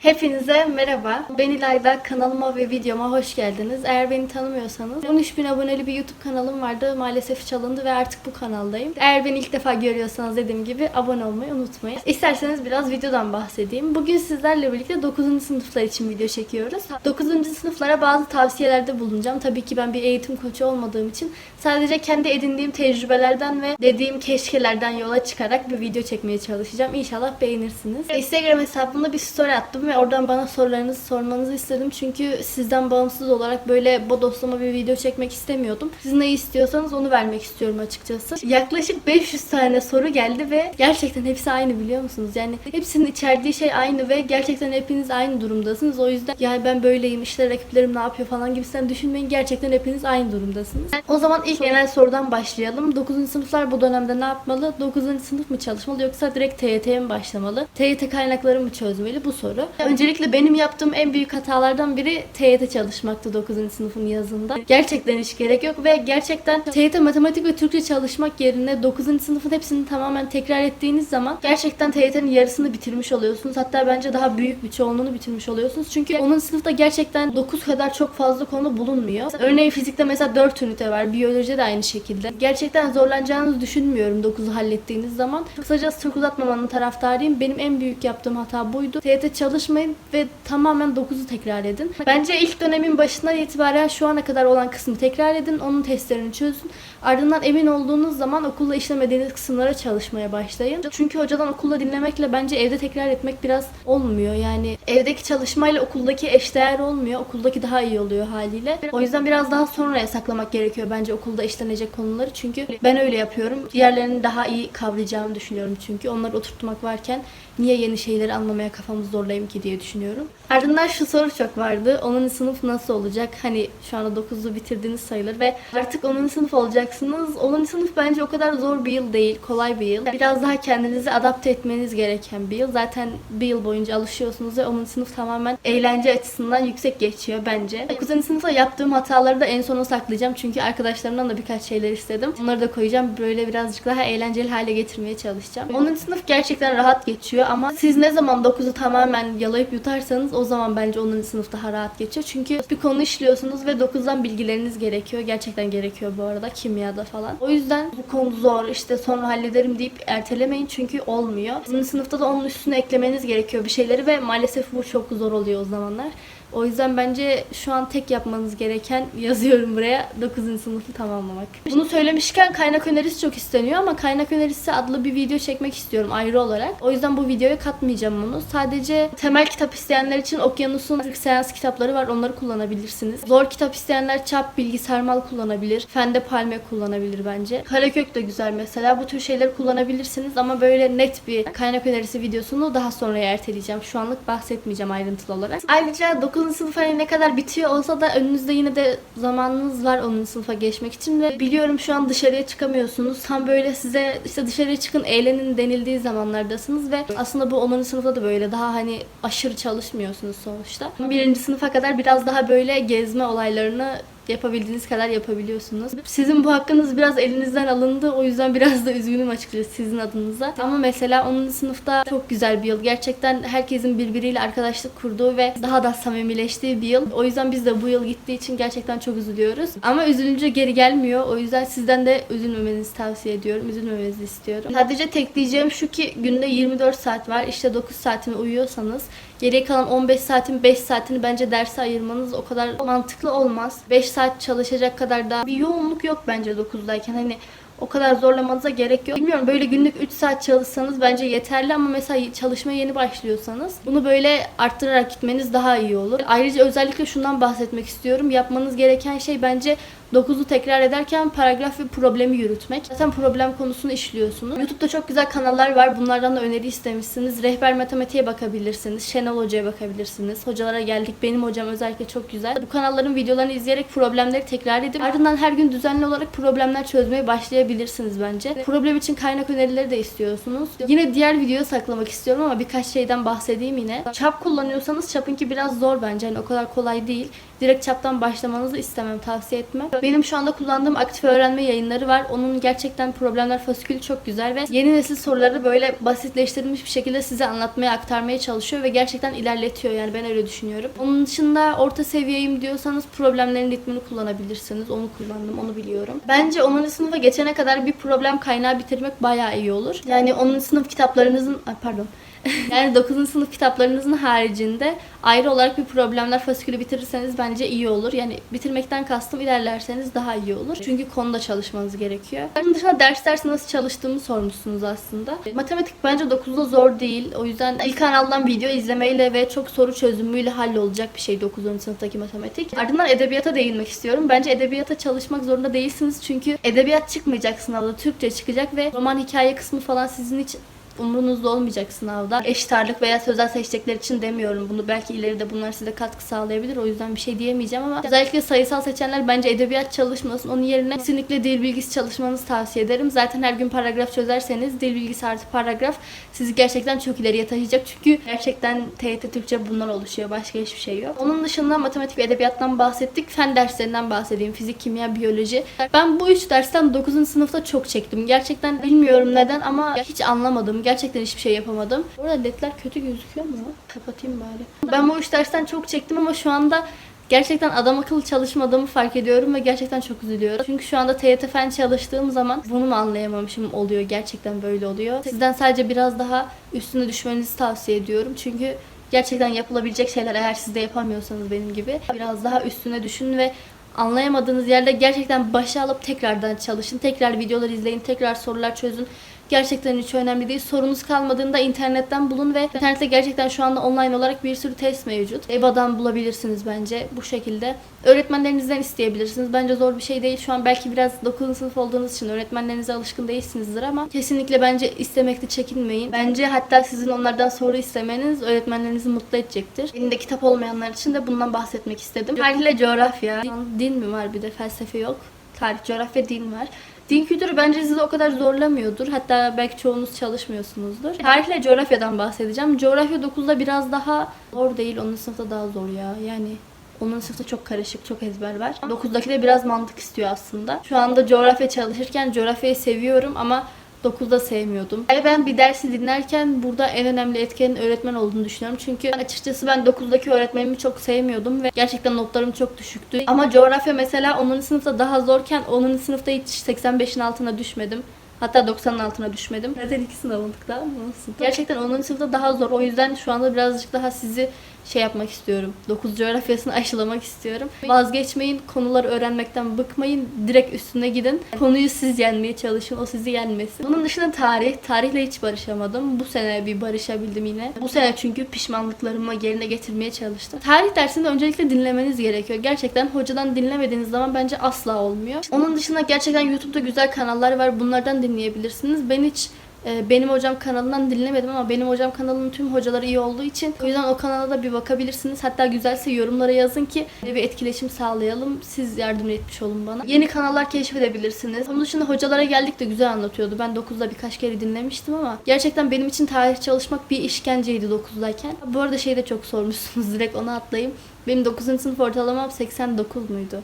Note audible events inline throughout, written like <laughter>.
Hepinize merhaba. Ben İlayda. Kanalıma ve videoma hoş geldiniz. Eğer beni tanımıyorsanız 13 bin aboneli bir YouTube kanalım vardı. Maalesef çalındı ve artık bu kanaldayım. Eğer beni ilk defa görüyorsanız dediğim gibi abone olmayı unutmayın. İsterseniz biraz videodan bahsedeyim. Bugün sizlerle birlikte 9. sınıflar için video çekiyoruz. 9. sınıflara bazı tavsiyelerde bulunacağım. Tabii ki ben bir eğitim koçu olmadığım için sadece kendi edindiğim tecrübelerden ve dediğim keşkelerden yola çıkarak bir video çekmeye çalışacağım. İnşallah beğenirsiniz. Instagram hesabımda bir story attım ve oradan bana sorularınızı sormanızı istedim. Çünkü sizden bağımsız olarak böyle bodoslama bir video çekmek istemiyordum. Siz ne istiyorsanız onu vermek istiyorum açıkçası. Yaklaşık 500 tane soru geldi ve gerçekten hepsi aynı biliyor musunuz? Yani hepsinin içerdiği şey aynı ve gerçekten hepiniz aynı durumdasınız. O yüzden ya ben böyleyim işte rakiplerim ne yapıyor falan gibisinden düşünmeyin. Gerçekten hepiniz aynı durumdasınız. O zaman ilk genel sorudan başlayalım. 9. sınıflar bu dönemde ne yapmalı? 9. sınıf mı çalışmalı yoksa direkt TYT'ye mi başlamalı? TYT kaynakları mı çözmeli? Bu soru. Öncelikle benim yaptığım en büyük hatalardan biri TYT çalışmaktı 9. sınıfın yazında. Gerçekten hiç gerek yok ve gerçekten TYT matematik ve Türkçe çalışmak yerine 9. sınıfın hepsini tamamen tekrar ettiğiniz zaman gerçekten TYT'nin yarısını bitirmiş oluyorsunuz. Hatta bence daha büyük bir çoğunluğunu bitirmiş oluyorsunuz. Çünkü 10. sınıfta gerçekten 9 kadar çok fazla konu bulunmuyor. Örneğin fizikte mesela 4 ünite var. Biyolojide de aynı şekilde. Gerçekten zorlanacağınızı düşünmüyorum 9'u hallettiğiniz zaman. Kısacası çok uzatmamanın taraftarıyım. Benim en büyük yaptığım hata buydu. TYT çalışmayın ve tamamen 9'u tekrar edin. Bence ilk dönemin başından itibaren şu ana kadar olan kısmı tekrar edin. Onun testlerini çözün. Ardından emin olduğunuz zaman okulda işlemediğiniz kısımlara çalışmaya başlayın. Çünkü hocadan okulda dinlemekle bence evde tekrar etmek biraz olmuyor. Yani evdeki çalışmayla okuldaki eşdeğer olmuyor. Okuldaki daha iyi oluyor haliyle. O yüzden biraz daha sonraya saklamak gerekiyor bence okulda işlenecek konuları. Çünkü ben öyle yapıyorum. Diğerlerini daha iyi kavrayacağımı düşünüyorum çünkü. Onları oturtmak varken niye yeni şeyleri anlamaya kafamı zorlayayım ki diye düşünüyorum. Ardından şu soru çok vardı. 10. sınıf nasıl olacak? Hani şu anda 9'u bitirdiğiniz sayılır ve artık 10. sınıf olacaksınız. 10. sınıf bence o kadar zor bir yıl değil. Kolay bir yıl. Biraz daha kendinizi adapte etmeniz gereken bir yıl. Zaten bir yıl boyunca alışıyorsunuz ve 10. sınıf tamamen eğlence açısından yüksek geçiyor bence. 9. sınıfta yaptığım hataları da en sona saklayacağım. Çünkü arkadaşlarımdan da birkaç şeyler istedim. Onları da koyacağım. Böyle birazcık daha eğlenceli hale getirmeye çalışacağım. 10. sınıf gerçekten rahat geçiyor ama siz ne zaman 9'u tamamen yalayıp yutarsanız o zaman bence 10. sınıf daha rahat geçiyor. Çünkü bir konu işliyorsunuz ve 9'dan bilgileriniz gerekiyor. Gerçekten gerekiyor bu arada kimyada falan. O yüzden bu konu zor işte sonra hallederim deyip ertelemeyin çünkü olmuyor. 10. sınıfta da onun üstüne eklemeniz gerekiyor bir şeyleri ve maalesef bu çok zor oluyor o zamanlar. O yüzden bence şu an tek yapmanız gereken <laughs> yazıyorum buraya 9. sınıfı tamamlamak. Bunu söylemişken kaynak önerisi çok isteniyor ama kaynak önerisi adlı bir video çekmek istiyorum ayrı olarak. O yüzden bu videoya katmayacağım bunu. Sadece temel kitap isteyenler için Okyanus'un 40 seans kitapları var. Onları kullanabilirsiniz. Zor kitap isteyenler Çap, Bilgi, Sarmal kullanabilir. Fende Palme kullanabilir bence. Karakök de güzel mesela. Bu tür şeyleri kullanabilirsiniz ama böyle net bir kaynak önerisi videosunu daha sonra erteleyeceğim. Şu anlık bahsetmeyeceğim ayrıntılı olarak. Ayrıca 9 sınıf hani ne kadar bitiyor olsa da önünüzde yine de zamanınız var 10. sınıfa geçmek için ve biliyorum şu an dışarıya çıkamıyorsunuz. Tam böyle size işte dışarıya çıkın eğlenin denildiği zamanlardasınız ve aslında bu 10. sınıfta da böyle daha hani aşırı çalışmıyorsunuz sonuçta. 1. sınıfa kadar biraz daha böyle gezme olaylarını yapabildiğiniz kadar yapabiliyorsunuz. Sizin bu hakkınız biraz elinizden alındı. O yüzden biraz da üzgünüm açıkçası sizin adınıza. Ama mesela 10. sınıfta çok güzel bir yıl. Gerçekten herkesin birbiriyle arkadaşlık kurduğu ve daha da samimileştiği bir yıl. O yüzden biz de bu yıl gittiği için gerçekten çok üzülüyoruz. Ama üzülünce geri gelmiyor. O yüzden sizden de üzülmemenizi tavsiye ediyorum. Üzülmemenizi istiyorum. Sadece tek diyeceğim şu ki günde 24 saat var. İşte 9 saatini uyuyorsanız Geriye kalan 15 saatin 5 saatini bence derse ayırmanız o kadar mantıklı olmaz. 5 saat çalışacak kadar da bir yoğunluk yok bence 9'dayken. Hani o kadar zorlamanıza gerek yok. Bilmiyorum böyle günlük 3 saat çalışsanız bence yeterli ama mesela çalışmaya yeni başlıyorsanız bunu böyle arttırarak gitmeniz daha iyi olur. Ayrıca özellikle şundan bahsetmek istiyorum. Yapmanız gereken şey bence 9'u tekrar ederken paragraf ve problemi yürütmek. Zaten problem konusunu işliyorsunuz. YouTube'da çok güzel kanallar var. Bunlardan da öneri istemişsiniz. Rehber matematiğe bakabilirsiniz. Şenol Hoca'ya bakabilirsiniz. Hocalara geldik. Benim hocam özellikle çok güzel. Bu kanalların videolarını izleyerek problemleri tekrar edip ardından her gün düzenli olarak problemler çözmeye başlayabilirsiniz bence. Problem için kaynak önerileri de istiyorsunuz. Yine diğer videoya saklamak istiyorum ama birkaç şeyden bahsedeyim yine. Çap kullanıyorsanız çapınki biraz zor bence. Hani o kadar kolay değil. Direkt çaptan başlamanızı istemem, tavsiye etmem. Benim şu anda kullandığım aktif öğrenme yayınları var. Onun gerçekten problemler fasikülü çok güzel ve yeni nesil soruları böyle basitleştirilmiş bir şekilde size anlatmaya, aktarmaya çalışıyor ve gerçekten ilerletiyor yani ben öyle düşünüyorum. Onun dışında orta seviyeyim diyorsanız problemlerin ritmini kullanabilirsiniz. Onu kullandım, onu biliyorum. Bence 10. sınıfa geçene kadar bir problem kaynağı bitirmek bayağı iyi olur. Yani 10. sınıf kitaplarınızın, pardon, <laughs> yani 9. sınıf kitaplarınızın haricinde ayrı olarak bir problemler fasikülü bitirirseniz bence iyi olur. Yani bitirmekten kastım ilerlerseniz daha iyi olur. Çünkü konuda çalışmanız gerekiyor. Onun dışında ders nasıl çalıştığımı sormuşsunuz aslında. Matematik bence 9'da zor değil. O yüzden ilk kanaldan video izlemeyle ve çok soru çözümüyle hallolacak bir şey 9. sınıftaki matematik. Ardından edebiyata değinmek istiyorum. Bence edebiyata çalışmak zorunda değilsiniz. Çünkü edebiyat çıkmayacak sınavda. Türkçe çıkacak ve roman hikaye kısmı falan sizin için umrunuzda olmayacak sınavda. Eşit ağırlık veya sözel seçecekler için demiyorum bunu. Belki ileride bunlar size katkı sağlayabilir. O yüzden bir şey diyemeyeceğim ama özellikle sayısal seçenler bence edebiyat çalışmasın. Onun yerine kesinlikle dil bilgisi çalışmanızı tavsiye ederim. Zaten her gün paragraf çözerseniz dil bilgisi artı paragraf sizi gerçekten çok ileriye taşıyacak. Çünkü gerçekten TYT Türkçe bunlar oluşuyor. Başka hiçbir şey yok. Onun dışında matematik ve edebiyattan bahsettik. Fen derslerinden bahsedeyim. Fizik, kimya, biyoloji. Ben bu üç dersten 9. sınıfta çok çektim. Gerçekten bilmiyorum neden ama hiç anlamadım. Gerçekten hiçbir şey yapamadım. Burada ledler kötü gözüküyor mu? Kapatayım bari. Ben bu üç dersten çok çektim ama şu anda Gerçekten adam akıllı çalışmadığımı fark ediyorum ve gerçekten çok üzülüyorum. Çünkü şu anda TYT fen çalıştığım zaman bunu mu anlayamamışım oluyor. Gerçekten böyle oluyor. Sizden sadece biraz daha üstüne düşmenizi tavsiye ediyorum. Çünkü gerçekten yapılabilecek şeyler eğer siz de yapamıyorsanız benim gibi biraz daha üstüne düşün ve anlayamadığınız yerde gerçekten başa alıp tekrardan çalışın. Tekrar videolar izleyin, tekrar sorular çözün. Gerçekten hiç önemli değil. Sorunuz kalmadığında internetten bulun ve internette gerçekten şu anda online olarak bir sürü test mevcut. EBA'dan bulabilirsiniz bence bu şekilde. Öğretmenlerinizden isteyebilirsiniz. Bence zor bir şey değil. Şu an belki biraz 9. sınıf olduğunuz için öğretmenlerinize alışkın değilsinizdir ama kesinlikle bence istemekte çekinmeyin. Bence hatta sizin onlardan soru istemeniz öğretmenlerinizi mutlu edecektir. Elinde kitap olmayanlar için de bundan bahsetmek istedim. Tarihle coğrafya. Din mi var bir de felsefe yok. Tarih, coğrafya, din var. Din kültürü bence sizi o kadar zorlamıyordur. Hatta belki çoğunuz çalışmıyorsunuzdur. Tarihle coğrafyadan bahsedeceğim. Coğrafya 9'da biraz daha zor değil. 10. sınıfta daha zor ya. Yani 10. sınıfta çok karışık, çok ezber var. 9'daki de biraz mantık istiyor aslında. Şu anda coğrafya çalışırken coğrafyayı seviyorum ama 9'da sevmiyordum. Yani ben bir dersi dinlerken burada en önemli etkenin öğretmen olduğunu düşünüyorum. Çünkü açıkçası ben 9'daki öğretmenimi çok sevmiyordum ve gerçekten notlarım çok düşüktü. Ama coğrafya mesela 10. sınıfta daha zorken 10. sınıfta hiç 85'in altına düşmedim. Hatta 90'ın altına düşmedim. Zaten iki sınavlık mı olsun? Gerçekten 10. sınıfta daha zor. O yüzden şu anda birazcık daha sizi şey yapmak istiyorum. 9 coğrafyasını aşılamak istiyorum. Vazgeçmeyin. Konuları öğrenmekten bıkmayın. Direkt üstüne gidin. Konuyu siz yenmeye çalışın. O sizi yenmesin. Bunun dışında tarih. Tarihle hiç barışamadım. Bu sene bir barışabildim yine. Bu sene çünkü pişmanlıklarımı yerine getirmeye çalıştım. Tarih dersinde öncelikle dinlemeniz gerekiyor. Gerçekten hocadan dinlemediğiniz zaman bence asla olmuyor. Onun dışında gerçekten YouTube'da güzel kanallar var. Bunlardan dinleyebilirsiniz. Ben hiç benim hocam kanalından dinlemedim ama benim hocam kanalının tüm hocaları iyi olduğu için o yüzden o kanala da bir bakabilirsiniz. Hatta güzelse yorumlara yazın ki bir etkileşim sağlayalım. Siz yardım etmiş olun bana. Yeni kanallar keşfedebilirsiniz. Onun dışında hocalara geldik de güzel anlatıyordu. Ben 9'da birkaç kere dinlemiştim ama gerçekten benim için tarih çalışmak bir işkenceydi 9'dayken. Bu arada şeyi de çok sormuşsunuz direkt ona atlayayım. Benim 9. sınıf ortalamam 89 muydu?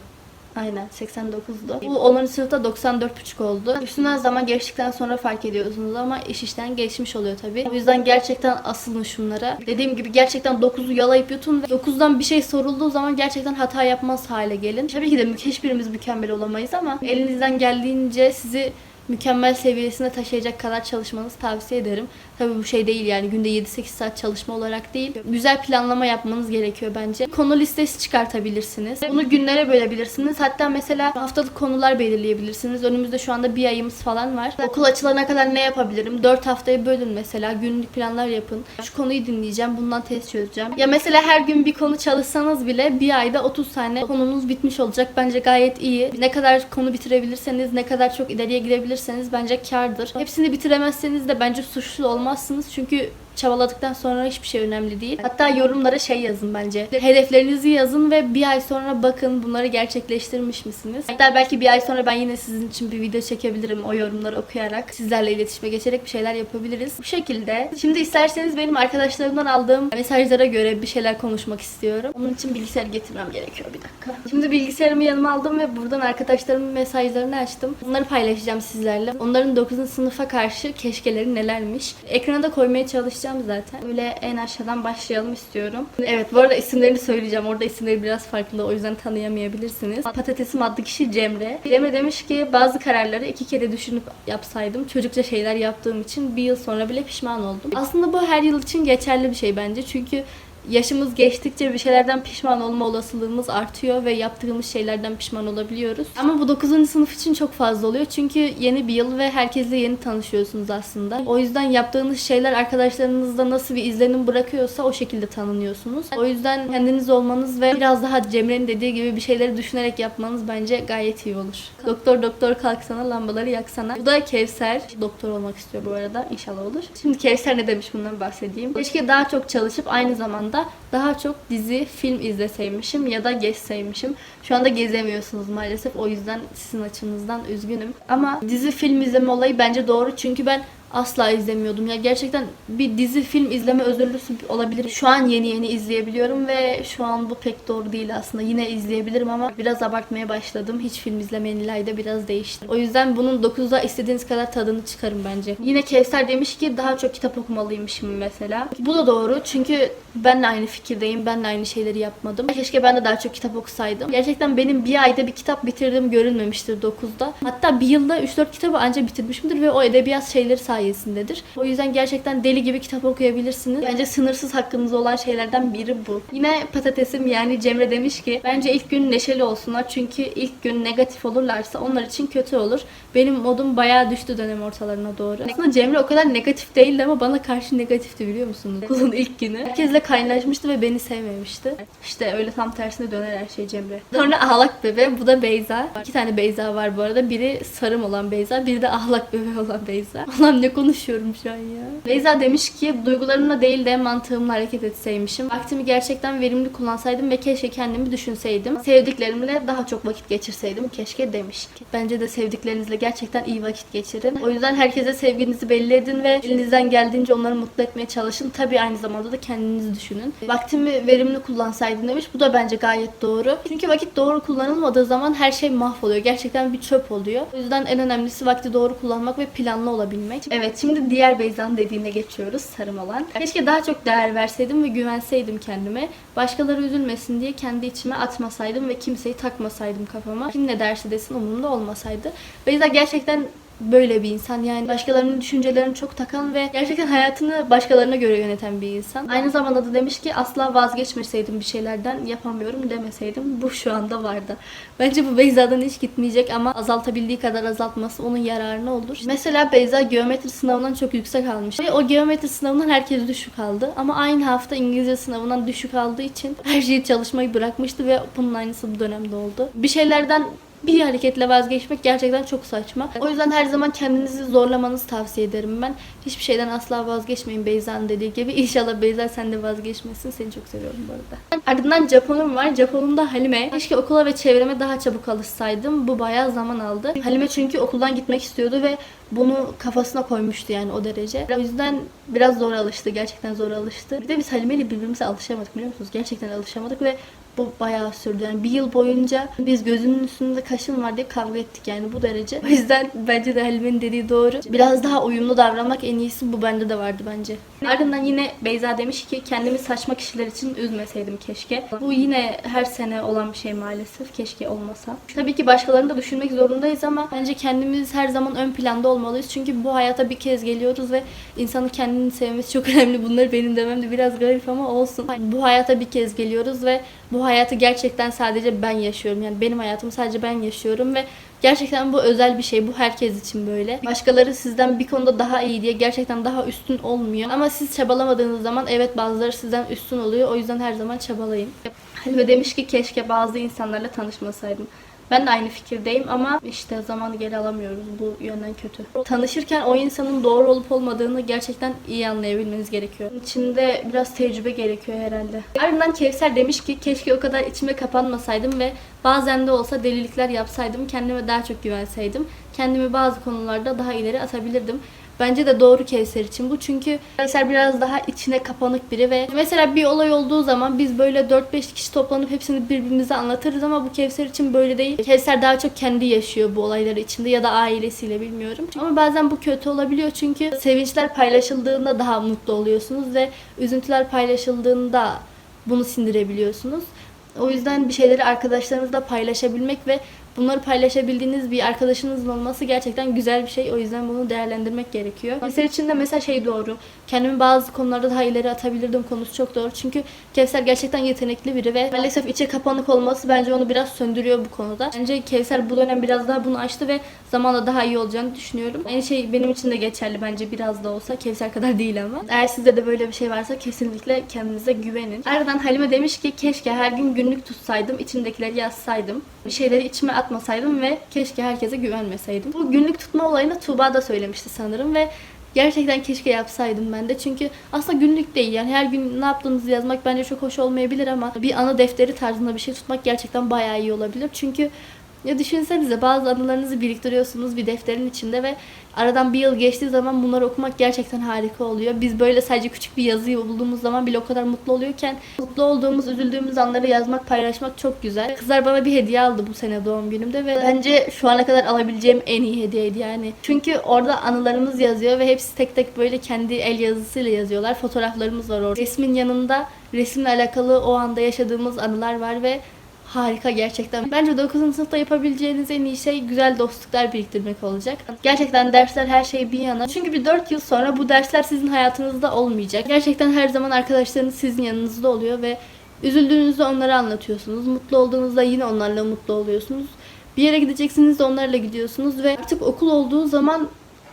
Aynen 89'du. Bu 10. sınıfta 94,5 oldu. Üstünden zaman geçtikten sonra fark ediyorsunuz ama iş işten geçmiş oluyor tabii. O yüzden gerçekten asılın şunlara. Dediğim gibi gerçekten 9'u yalayıp yutun ve 9'dan bir şey sorulduğu zaman gerçekten hata yapmaz hale gelin. Tabii ki de hiçbirimiz mükemmel olamayız ama elinizden geldiğince sizi mükemmel seviyesine taşıyacak kadar çalışmanızı tavsiye ederim. Tabii bu şey değil yani günde 7-8 saat çalışma olarak değil. Güzel planlama yapmanız gerekiyor bence. Konu listesi çıkartabilirsiniz. Bunu günlere bölebilirsiniz. Hatta mesela haftalık konular belirleyebilirsiniz. Önümüzde şu anda bir ayımız falan var. Okul açılana kadar ne yapabilirim? 4 haftaya bölün mesela. Günlük planlar yapın. Şu konuyu dinleyeceğim. Bundan test çözeceğim. Ya mesela her gün bir konu çalışsanız bile bir ayda 30 tane konunuz bitmiş olacak. Bence gayet iyi. Ne kadar konu bitirebilirseniz, ne kadar çok ileriye gidebilirseniz bence kardır. Hepsini bitiremezseniz de bence suçlu olmazsınız. Çünkü çabaladıktan sonra hiçbir şey önemli değil. Hatta yorumlara şey yazın bence. Hedeflerinizi yazın ve bir ay sonra bakın bunları gerçekleştirmiş misiniz? Hatta belki bir ay sonra ben yine sizin için bir video çekebilirim o yorumları okuyarak. Sizlerle iletişime geçerek bir şeyler yapabiliriz. Bu şekilde. Şimdi isterseniz benim arkadaşlarımdan aldığım mesajlara göre bir şeyler konuşmak istiyorum. Onun için bilgisayar getirmem gerekiyor bir dakika. Şimdi bilgisayarımı yanıma aldım ve buradan arkadaşlarımın mesajlarını açtım. Bunları paylaşacağım sizlerle. Onların 9. sınıfa karşı keşkeleri nelermiş. Ekrana da koymaya çalışacağım zaten. Öyle en aşağıdan başlayalım istiyorum. Evet bu arada isimlerini söyleyeceğim. Orada isimleri biraz farklı o yüzden tanıyamayabilirsiniz. Patatesim adlı kişi Cemre. Cemre demiş ki bazı kararları iki kere düşünüp yapsaydım. Çocukça şeyler yaptığım için bir yıl sonra bile pişman oldum. Aslında bu her yıl için geçerli bir şey bence. Çünkü yaşımız geçtikçe bir şeylerden pişman olma olasılığımız artıyor ve yaptığımız şeylerden pişman olabiliyoruz. Ama bu 9. sınıf için çok fazla oluyor. Çünkü yeni bir yıl ve herkesle yeni tanışıyorsunuz aslında. O yüzden yaptığınız şeyler arkadaşlarınızda nasıl bir izlenim bırakıyorsa o şekilde tanınıyorsunuz. O yüzden kendiniz olmanız ve biraz daha Cemre'nin dediği gibi bir şeyleri düşünerek yapmanız bence gayet iyi olur. Doktor doktor kalksana lambaları yaksana. Bu da Kevser. Doktor olmak istiyor bu arada. İnşallah olur. Şimdi Kevser ne demiş bundan bahsedeyim. Keşke daha çok çalışıp aynı zamanda daha çok dizi, film izleseymişim ya da gezseymişim. Şu anda gezemiyorsunuz maalesef. O yüzden sizin açınızdan üzgünüm. Ama dizi, film izleme olayı bence doğru. Çünkü ben asla izlemiyordum. Ya gerçekten bir dizi film izleme özürlüsü olabilir. Şu an yeni yeni izleyebiliyorum ve şu an bu pek doğru değil aslında. Yine izleyebilirim ama biraz abartmaya başladım. Hiç film izlemeyen İlayda biraz değişti. O yüzden bunun 9'da istediğiniz kadar tadını çıkarın bence. Yine Kevser demiş ki daha çok kitap okumalıymışım mesela. Bu da doğru çünkü ben de aynı fikirdeyim. Ben de aynı şeyleri yapmadım. Keşke ben de daha çok kitap okusaydım. Gerçekten benim bir ayda bir kitap bitirdiğim görülmemiştir 9'da. Hatta bir yılda 3-4 kitabı anca bitirmişimdir ve o edebiyat şeyleri sayesindedir. O yüzden gerçekten deli gibi kitap okuyabilirsiniz. Bence sınırsız hakkınız olan şeylerden biri bu. Yine patatesim yani Cemre demiş ki bence ilk gün neşeli olsunlar çünkü ilk gün negatif olurlarsa onlar için kötü olur. Benim modum bayağı düştü dönem ortalarına doğru. Aslında Cemre o kadar negatif değildi ama bana karşı negatifti biliyor musunuz? <laughs> Okulun ilk günü. Herkesle kaynaşmıştı ve beni sevmemişti. İşte öyle tam tersine döner her şey Cemre. Sonra Ahlak Bebe. Bu da Beyza. İki tane Beyza var bu arada. Biri sarım olan Beyza. Biri de Ahlak Bebe olan Beyza. <laughs> Ulan ne konuşuyorum şu an ya. Beyza demiş ki duygularımla değil de mantığımla hareket etseymişim. Vaktimi gerçekten verimli kullansaydım ve keşke kendimi düşünseydim. Sevdiklerimle daha çok vakit geçirseydim keşke demiş. Bence de sevdiklerinizle gerçekten iyi vakit geçirin. O yüzden herkese sevginizi belli edin ve elinizden geldiğince onları mutlu etmeye çalışın. Tabii aynı zamanda da kendinizi düşünün. Vaktimi verimli kullansaydım demiş. Bu da bence gayet doğru. Çünkü vakit doğru kullanılmadığı zaman her şey mahvoluyor. Gerçekten bir çöp oluyor. O yüzden en önemlisi vakti doğru kullanmak ve planlı olabilmek. Evet şimdi diğer Beyza'nın dediğine geçiyoruz. Sarım olan. Keşke daha çok değer verseydim ve güvenseydim kendime. Başkaları üzülmesin diye kendi içime atmasaydım ve kimseyi takmasaydım kafama. Kim ne derse desin umurumda olmasaydı. Beyza gerçekten böyle bir insan. Yani başkalarının düşüncelerini çok takan ve gerçekten hayatını başkalarına göre yöneten bir insan. Aynı zamanda da demiş ki asla vazgeçmeseydim bir şeylerden yapamıyorum demeseydim bu şu anda vardı. Bence bu Beyza'dan hiç gitmeyecek ama azaltabildiği kadar azaltması onun yararına olur. Mesela Beyza geometri sınavından çok yüksek almış. Ve o geometri sınavından herkes düşük aldı. Ama aynı hafta İngilizce sınavından düşük aldığı için her şeyi çalışmayı bırakmıştı ve bunun aynısı bu dönemde oldu. Bir şeylerden bir hareketle vazgeçmek gerçekten çok saçma. O yüzden her zaman kendinizi zorlamanızı tavsiye ederim ben. Hiçbir şeyden asla vazgeçmeyin Beyza'nın dediği gibi. <laughs> İnşallah Beyza sen de vazgeçmesin. Seni çok seviyorum bu arada. Ardından Japonum var. Japonumda Halime. Keşke okula ve çevreme daha çabuk alışsaydım. Bu bayağı zaman aldı. Halime çünkü okuldan gitmek istiyordu ve bunu kafasına koymuştu yani o derece. O yüzden biraz zor alıştı. Gerçekten zor alıştı. Bir de biz Halime ile birbirimize alışamadık biliyor musunuz? Gerçekten alışamadık ve bu bayağı sürdü. Yani bir yıl boyunca biz gözünün üstünde kaşın var diye kavga ettik yani bu derece. O yüzden bence de Halime'nin dediği doğru. Biraz daha uyumlu davranmak en iyisi bu bende de vardı bence. Ardından yine Beyza demiş ki kendimi saçma kişiler için üzmeseydim keşke. Bu yine her sene olan bir şey maalesef. Keşke olmasa. Tabii ki başkalarını da düşünmek zorundayız ama bence kendimiz her zaman ön planda olmalıyız. Çünkü bu hayata bir kez geliyoruz ve insanın kendini sevmesi çok <laughs> önemli. Bunları benim demem de biraz garip ama olsun. Bu hayata bir kez geliyoruz ve bu hayatı gerçekten sadece ben yaşıyorum. Yani benim hayatımı sadece ben yaşıyorum ve gerçekten bu özel bir şey. Bu herkes için böyle. Başkaları sizden bir konuda daha iyi diye gerçekten daha üstün olmuyor. Ama siz çabalamadığınız zaman evet bazıları sizden üstün oluyor. O yüzden her zaman çabalayın. Halime demiş ki keşke bazı insanlarla tanışmasaydım. Ben de aynı fikirdeyim ama işte zamanı geri alamıyoruz. Bu yönden kötü. Tanışırken o insanın doğru olup olmadığını gerçekten iyi anlayabilmeniz gerekiyor. İçinde biraz tecrübe gerekiyor herhalde. Ardından Kevser demiş ki keşke o kadar içime kapanmasaydım ve bazen de olsa delilikler yapsaydım. Kendime daha çok güvenseydim. Kendimi bazı konularda daha ileri atabilirdim. Bence de doğru Kevser için bu. Çünkü Kevser biraz daha içine kapanık biri ve mesela bir olay olduğu zaman biz böyle 4-5 kişi toplanıp hepsini birbirimize anlatırız ama bu Kevser için böyle değil. Kevser daha çok kendi yaşıyor bu olayları içinde ya da ailesiyle bilmiyorum. Ama bazen bu kötü olabiliyor çünkü sevinçler paylaşıldığında daha mutlu oluyorsunuz ve üzüntüler paylaşıldığında bunu sindirebiliyorsunuz. O yüzden bir şeyleri arkadaşlarınızla paylaşabilmek ve bunları paylaşabildiğiniz bir arkadaşınızın olması gerçekten güzel bir şey. O yüzden bunu değerlendirmek gerekiyor. Kevser için de mesela şey doğru. Kendimi bazı konularda daha ileri atabilirdim konusu çok doğru. Çünkü Kevser gerçekten yetenekli biri ve maalesef içe kapanık olması bence onu biraz söndürüyor bu konuda. Bence Kevser bu dönem biraz daha bunu açtı ve zamanla daha iyi olacağını düşünüyorum. Aynı şey benim için de geçerli bence biraz da olsa. Kevser kadar değil ama. Eğer sizde de böyle bir şey varsa kesinlikle kendinize güvenin. Ardından Halime demiş ki keşke her gün günlük tutsaydım, içimdekileri yazsaydım. Bir şeyleri içime atmasaydım ve keşke herkese güvenmeseydim. Bu günlük tutma olayını Tuğba da söylemişti sanırım ve Gerçekten keşke yapsaydım ben de. Çünkü aslında günlük değil. Yani her gün ne yaptığınızı yazmak bence çok hoş olmayabilir ama bir anı defteri tarzında bir şey tutmak gerçekten bayağı iyi olabilir. Çünkü ya düşünsenize bazı anılarınızı biriktiriyorsunuz bir defterin içinde ve aradan bir yıl geçtiği zaman bunları okumak gerçekten harika oluyor. Biz böyle sadece küçük bir yazıyı bulduğumuz zaman bile o kadar mutlu oluyorken mutlu olduğumuz, üzüldüğümüz anları yazmak, paylaşmak çok güzel. Kızlar bana bir hediye aldı bu sene doğum günümde ve bence şu ana kadar alabileceğim en iyi hediyeydi yani. Çünkü orada anılarımız yazıyor ve hepsi tek tek böyle kendi el yazısıyla yazıyorlar. Fotoğraflarımız var orada. Resmin yanında resimle alakalı o anda yaşadığımız anılar var ve Harika gerçekten. Bence 9. sınıfta yapabileceğiniz en iyi şey güzel dostluklar biriktirmek olacak. Gerçekten dersler her şey bir yana. Çünkü bir 4 yıl sonra bu dersler sizin hayatınızda olmayacak. Gerçekten her zaman arkadaşlarınız sizin yanınızda oluyor ve üzüldüğünüzde onlara anlatıyorsunuz. Mutlu olduğunuzda yine onlarla mutlu oluyorsunuz. Bir yere gideceksiniz de onlarla gidiyorsunuz ve artık okul olduğu zaman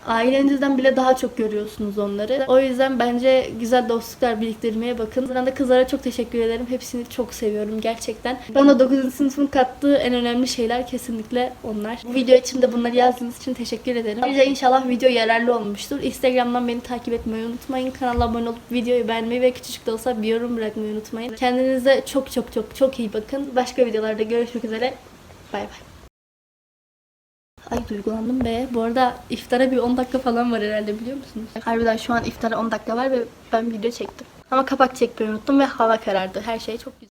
ailenizden bile daha çok görüyorsunuz onları. O yüzden bence güzel dostluklar biriktirmeye bakın. Ben de kızlara çok teşekkür ederim. Hepsini çok seviyorum gerçekten. Bana 9. sınıfın kattığı en önemli şeyler kesinlikle onlar. Bu video için de bunları yazdığınız için teşekkür ederim. Ayrıca inşallah video yararlı olmuştur. Instagram'dan beni takip etmeyi unutmayın. Kanala abone olup videoyu beğenmeyi ve küçücük de olsa bir yorum bırakmayı unutmayın. Kendinize çok çok çok çok iyi bakın. Başka videolarda görüşmek üzere. Bay bay. Ay duygulandım be. Bu arada iftara bir 10 dakika falan var herhalde biliyor musunuz? Harbiden şu an iftara 10 dakika var ve ben video çektim. Ama kapak çekmeyi unuttum ve hava karardı. Her şey çok güzel.